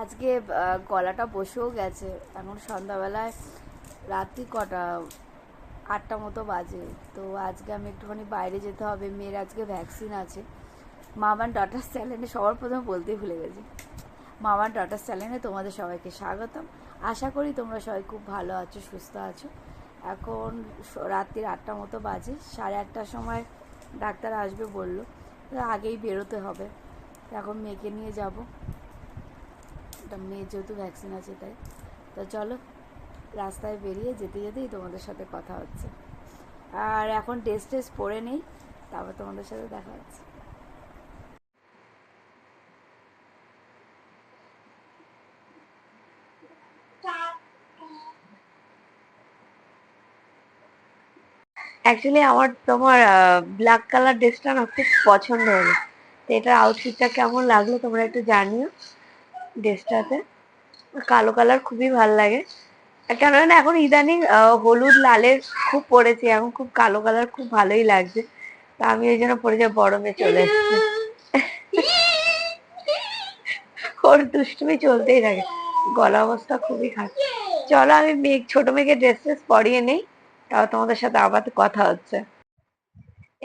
আজকে গলাটা বসেও গেছে। এখন সন্ধ্যাবেলায় রাত্রি কটা, আটটা মতো বাজে। তো আজকে আমি একটুখানি বাইরে যেতে হবে। মেয়ের আজকে ভ্যাকসিন আছে। মামান ডটার চ্যানেলে সবার প্রথমে বলতেই ভুলে গেছি। মামান ডটার চ্যানেলে তোমাদের সবাইকে স্বাগতম। আশা করি তোমরা সবাই খুব ভালো আছো, সুস্থ আছো। এখন রাত্রির আটটা মতো বাজে। সাড়ে আটটার সময় ডাক্তার আসবে বলল। আগেই বেরোতে হবে। এখন মেয়েকে নিয়ে যাব। এটা মেয়ের যেহেতু ভ্যাকসিন আছে তাই। তো চলো, রাস্তায় বেরিয়ে যেতে যেতেই তোমাদের সাথে কথা হচ্ছে। আর এখন ড্রেস টেস পরে নেই, তারপর তোমাদের সাথে দেখা হচ্ছে। অ্যাকচুয়ালি আমার তোমার ব্ল্যাক কালার ড্রেসটা না খুব পছন্দ হলো। তো এটার আউটফিটটা কেমন লাগল তোমরা একটু জানিও। ড্রেসটাতে কালো কালার খুবই ভালো লাগে। কেননা এখন ইদানিং হলুদ, লালের খুব পড়েছে। এখন খুব কালো কালার খুব ভালোই লাগছে। তা আমি ওই জন্য পরে যাই বড় মেয়ে চলে এসছে। ওর দুষ্টুমি চলতেই থাকে। গলা অবস্থা খুবই খারাপ। চলো, আমি মেয়ে, ছোট মেয়েকে ড্রেস ট্রেস পরিয়ে নেই। তাও তোমাদের সাথে আবার কথা হচ্ছে।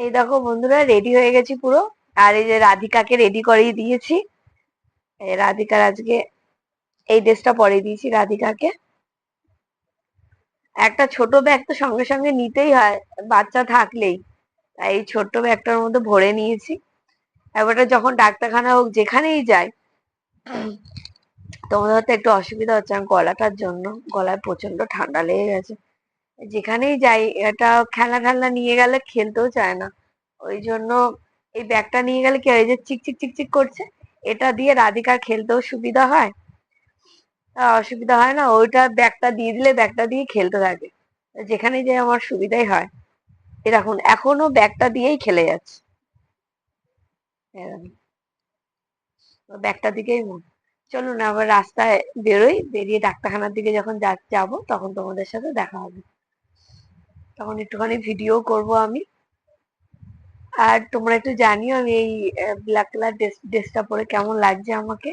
এই দেখো বন্ধুরা রেডি হয়ে গেছি পুরো। আর এই যে রাধিকাকে রেডি করিয়ে দিয়েছি। রাধিকার আজকে এই ড্রেসটা পরে দিয়েছি রাধিকাকে। একটা ছোট ব্যাগ তো সঙ্গে সঙ্গে নিতেই হয়, বাচ্চা থাকলেই। এই ছোট্ট ব্যাগটার মধ্যে ভরে নিয়েছি। এবারে যখন ডাক্তারখানা হোক যেখানেই যাই, তোমাদের হয়তো একটু অসুবিধা হচ্ছে আমার গলাটার জন্য। গলায় প্রচণ্ড ঠান্ডা লেগে গেছে। যেখানেই যাই, এটা খেলনা টেলনা নিয়ে গেলে খেলতেও চায় না। ওই জন্য এই ব্যাগটা নিয়ে গেলে কি হয় যে চিকচিক চিকচিক করছে এটা দিয়ে রাধিকার খেলতেও সুবিধা হয়। অসুবিধা হয় না, ওইটা ব্যাগটা দিয়ে দিলে ব্যাগটা দিয়ে খেলতে থাকে। যেখানে যাই আমার সুবিধাই হয়। এরকম এখনও ব্যাগটা দিয়েই খেলে যাচ্ছে। ব্যাগটার দিকেই চলুন, আবার রাস্তায় বেরোই। বেরিয়ে ডাক্তারখানার দিকে যখন যা- যাব, তখন তোমাদের সাথে দেখা হবে। তখন একটুখানি ভিডিও করব আমি। আর তোমরা একটু জানিও আমি এই ব্ল্যাক কালার ড্রেসটা পরে কেমন লাগছে আমাকে?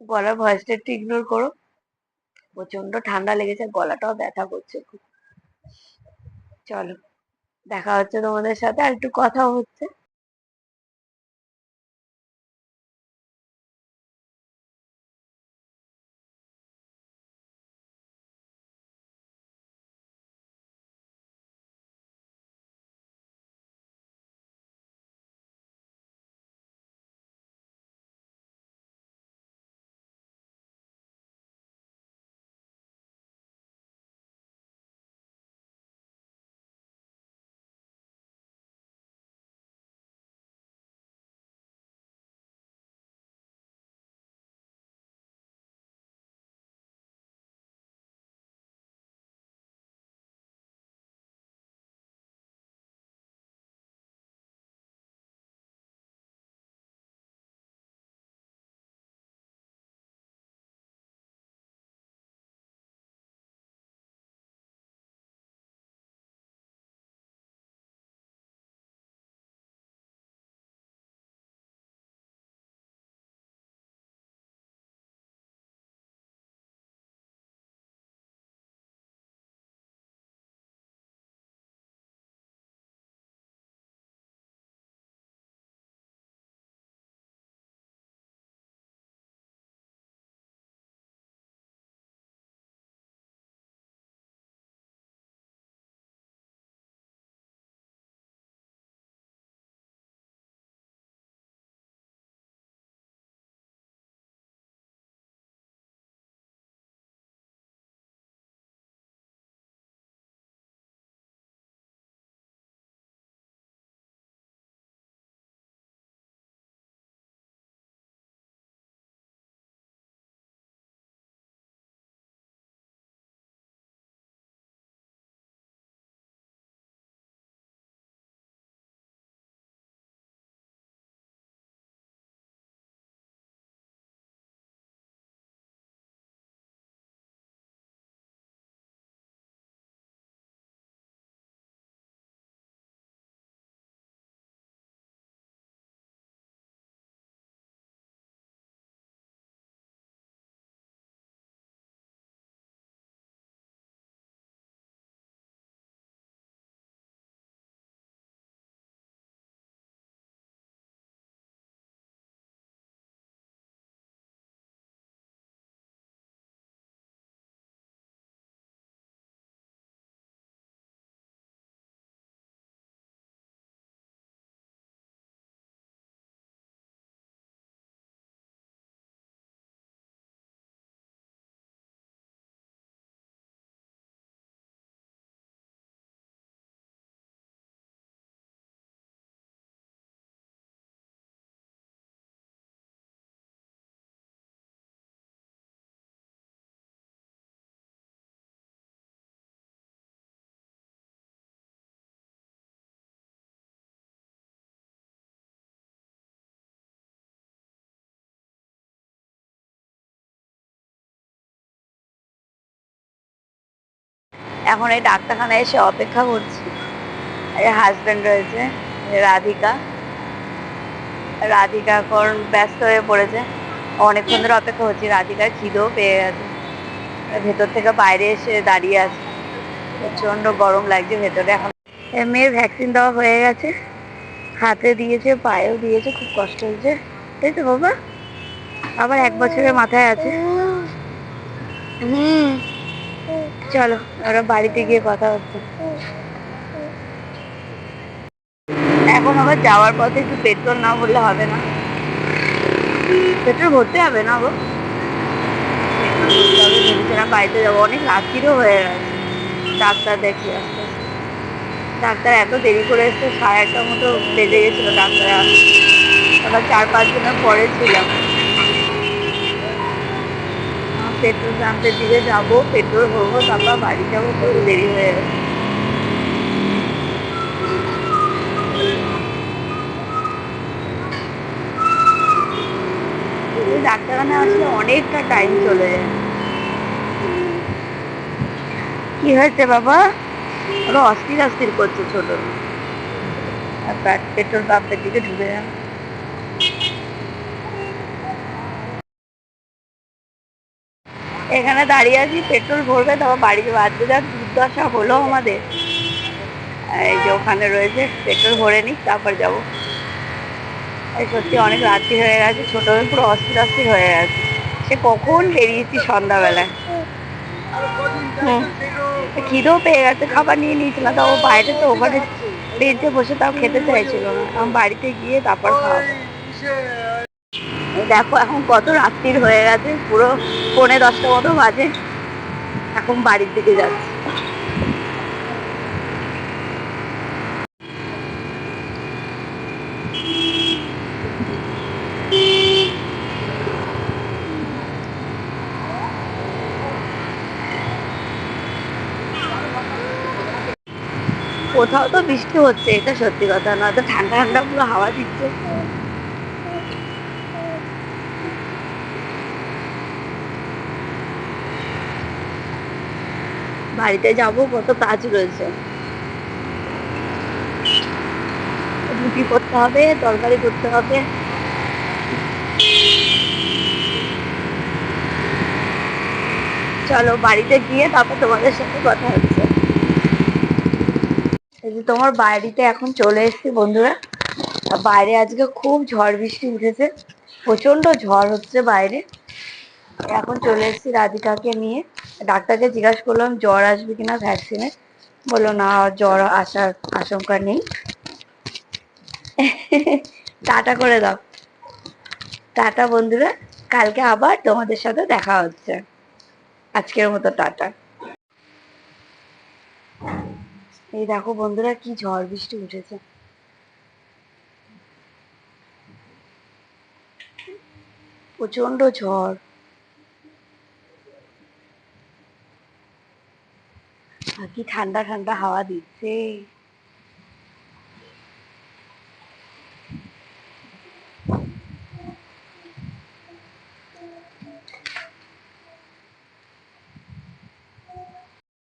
গলার ভয়েসটা একটু ইগনোর করো। প্রচণ্ড ঠান্ডা লেগেছে, গলাটাও ব্যথা করছে খুব। চলো, দেখা হচ্ছে তোমাদের সাথে, আর একটু কথা হচ্ছে। এখন এই ডাক্তারখানায় এসে অপেক্ষা করছি। এই হাজবেন্ড রয়েছে রাধিকা। রাধিকা এখন ব্যস্ত হয়ে পড়েছে। অনেকক্ষণ ধরে অপেক্ষা করছি, রাধিকার খিদেও পেয়ে গেছে। ভেতর থেকে বাইরে এসে দাঁড়িয়ে আছে। প্রচণ্ড গরম লাগছে ভেতরে। এখন মেয়ের ভ্যাকসিন দেওয়া হয়ে গেছে। হাতে দিয়েছে, পায়েও দিয়েছে, খুব কষ্ট হয়েছে তাই তো বাবা? আবার এক বছরের মাথায় আছে। হুম। চলো ওরা বাড়িতে গিয়ে কথা হচ্ছে। এখন আবার যাওয়ার পথে একটু পেট্রোল না ভরলে হবে না। পেট্রোল ভরতে হবে না গো। বাড়িতে যাব। অনেক রাত্রিরও হয়ে গেছে ডাক্তার দেখি আসতে। ডাক্তার এত দেরি করে এসছে, সাড়ে আটটার মতো বেজে গেছিল ডাক্তার আসতে। আবার চার পাঁচ দিনের পরে ছিলাম। পেট্রোল পাম্পের দিকে যাব, পেট্রোল ভরবো, তারপর বাড়ি যাব কত দেরি হয়ে গেছে। ডাক্তারখানা আসলে অনেকটা টাইম চলে যায়। কি হয়েছে বাবা? ওরা অস্থির অস্থির করছে ছোট। পেট্রোল পাম্পের দিকে ঢুকে যান। এখানে দাঁড়িয়ে আছি, পেট্রোল ভরবে, তারপর বাড়ি যাব আজকে যা দুর্দশা হলো আমাদের। এই যে ওখানে রয়েছে, পেট্রোল ভরে নিক, তারপর যাব। এই সত্যি অনেক রাত্রি হয়ে গেছে, ছোটো হয়ে পুরো অস্থির অস্থির হয়ে গেছে। সে কখন বেরিয়েছি সন্ধ্যাবেলায়? হুম। খিদেও পেয়ে গেছে, খাবার নিয়ে নিয়েছিলাম, তাও বাইরে তো ওখানে বেঞ্চে বসে তাও খেতে চাইছিল না। আমি বাড়িতে গিয়ে তারপর খাওয়াবো। দেখো এখন কত রাত্রির হয়ে গেছে, পুরো পৌনে দশটা মতো বাজে। এখন বাড়ির দিকে যাচ্ছি। কোথাও তো বৃষ্টি হচ্ছে, এটা সত্যি কথা না তো ঠান্ডা ঠান্ডা পুরো হাওয়া দিচ্ছে। বাড়িতে যাব, কত কাজ রয়েছে। রুটি করতে হবে, তরকারি করতে হবে। চলো বাড়িতে গিয়ে তারপর তোমাদের সাথে কথা হচ্ছে। তোমার বাড়িতে এখন চলে এসেছি বন্ধুরা। বাইরে আজকে খুব ঝড় বৃষ্টি উঠেছে। প্রচণ্ড ঝড় হচ্ছে বাইরে। এখন চলে এসেছি রাধিকাকে নিয়ে। ডাক্তারকে জিজ্ঞাসা করলাম, জ্বর আসবে কিনা ভ্যাকসিনে বলল, না, জ্বর আসার আশঙ্কা নেই। টাটা করে দাও। টাটা বন্ধুরা, কালকে আবার তোমাদের সাথে দেখা হচ্ছে। আজকের মতো টাটা। এই দেখো বন্ধুরা, কি ঝড় বৃষ্টি উঠেছে। প্রচণ্ড ঝড়। কি ঠান্ডা ঠান্ডা হাওয়া দিচ্ছে।